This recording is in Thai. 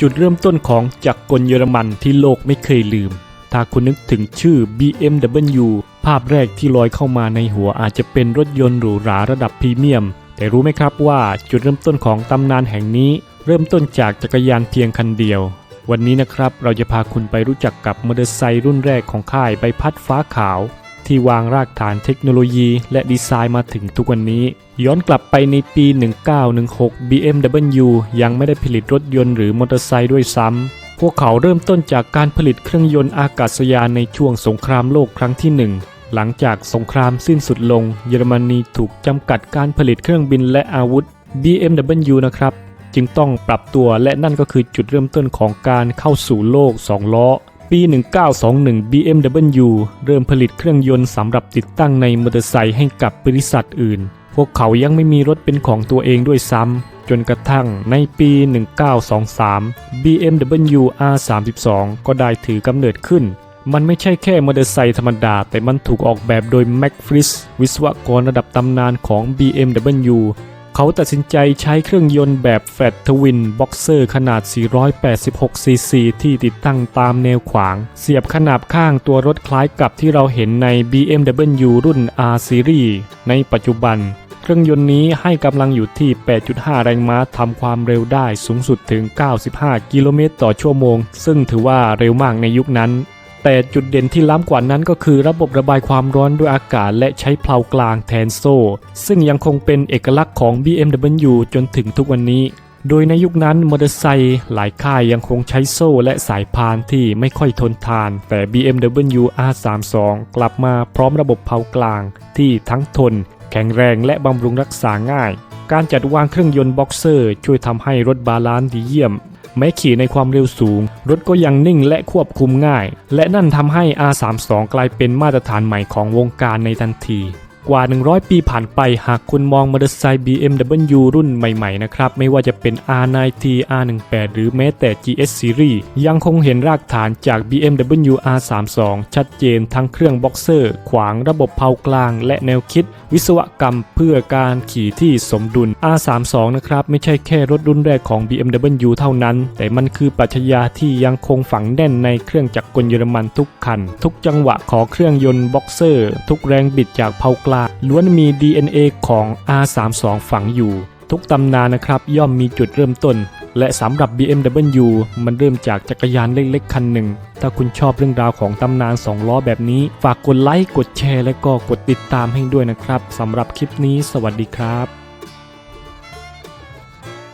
จุดเริ่มต้นของจักรกลเยอรมันที่โลกไม่เคยลืม ถ้าคุณนึกถึงชื่อ BMW ภาพแรกที่ลอยเข้ามาในหัวอาจจะเป็นรถยนต์หรูหราระดับพรีเมียม แต่รู้ไหมครับว่าจุดเริ่มต้นของตำนานแห่งนี้ เริ่มต้นจากจักรยานเพียงคันเดียว วันนี้นะครับเราจะพาคุณไปรู้จักกับมอเตอร์ไซค์รุ่นแรกของค่ายใบพัดฟ้าขาว ที่วางรากฐานเทคโนโลยีและดีไซน์มาถึงทุกวันนี้ ย้อนกลับไปในปี 1916 BMW ยังไม่ได้ผลิตรถยนต์หรือมอเตอร์ไซค์ด้วยซ้ำ พวกเขาเริ่มต้นจากการผลิตเครื่องยนต์อากาศยานในช่วงสงครามโลกครั้งที่หนึ่งหลังจากสงครามสิ้นสุดลง เยอรมนีถูกจำกัดการผลิตเครื่องบินและอาวุธ BMW นะครับ จึงต้องปรับตัวและนั่นก็คือจุดเริ่มต้นของการเข้าสู่โลก 2 ล้อ ปี 1921 BMW เริ่มผลิตเครื่องยนต์สำหรับติดตั้งในมอเตอร์ไซค์ให้กับบริษัทอื่น พวกเขายังไม่มีรถเป็นของตัวเองด้วยซ้ำ จนกระทั่งในปี 1923 BMW R32 ก็ได้ถือกำเนิดขึ้น มันไม่ใช่แค่มอเตอร์ไซค์ธรรมดา แต่มันถูกออกแบบโดยแม็กฟริสวิศวกรระดับตำนานของ BMW เขาตัดสินใจใช้เครื่องยนต์แบบแฟตทวินบ็อกเซอร์ขนาด 486 ซีซีที่ติดตั้งตามแนวขวาง เสียบขนาบข้างตัวรถคล้ายกับที่เราเห็นใน BMW รุ่น R Series ในปัจจุบัน เครื่องยนต์นี้ให้กำลังอยู่ที่ 8.5 แรงม้าทำความเร็วได้สูงสุดถึง 95 กิโลเมตรต่อชั่วโมง ซึ่งถือว่าเร็วมากในยุคนั้น แต่จุดเด่นที่ล้ำกว่านั้นก็คือระบบระบายความร้อนด้วยอากาศและใช้เพลากลางแทนโซ่ ซึ่งยังคงเป็นเอกลักษณ์ของ BMW จนถึงทุกวันนี้ โดยในยุคนั้นมอเตอร์ไซค์หลายค่ายยังคงใช้โซ่และสายพานที่ไม่ค่อยทนทาน แต่ BMW R32 กลับมาพร้อมระบบเพลากลาง ที่ทั้งทน แข็งแรงและบำรุงรักษาง่ายการจัดวางเครื่องยนต์บ็อกเซอร์ช่วยทำให้รถบาลานซ์ดีเยี่ยม แม้ขี่ในความเร็วสูง รถก็ยังนิ่งและควบคุมง่าย และนั่นทำให้ R32 กลายเป็นมาตรฐานใหม่ของวงการในทันที กว่า 100 ปีผ่านไปหากคุณมองมอเตอร์ไซค์ BMW รุ่นใหม่ๆนะครับ ไม่ว่าจะเป็น R90 R18 หรือแม้แต่ GS Series ยังคงเห็นรากฐานจาก BMW R32 ชัดเจนทั้งเครื่องบ็อกเซอร์ ขวางระบบเพากลาง และแนวคิด วิศวกรรมเพื่อการขี่ที่สมดุล R32 นะครับ ไม่ใช่แค่รถรุ่นแรกของ BMW เท่านั้น แต่มันคือปรัชญาที่ยังคงฝังแน่นในเครื่องจักรกลเยอรมันทุกคัน ทุกจังหวะของเครื่องยนต์บ็อกเซอร์ ทุกแรงบิดจากเพากลางล้วนมี DNA ของ R32 ฝังอยู่ ทุกตำนานนะครับย่อมมีจุดเริ่มต้น และสำหรับ BMW มันเริ่มจากจักรยานเล็กๆ คันหนึ่ง ถ้าคุณชอบเรื่องราวของตำนาน 2 ล้อแบบนี้ ฝากกดไลค์ กดแชร์ และก็กดติดตามให้ด้วยนะครับสำหรับคลิปนี้ สวัสดีครับ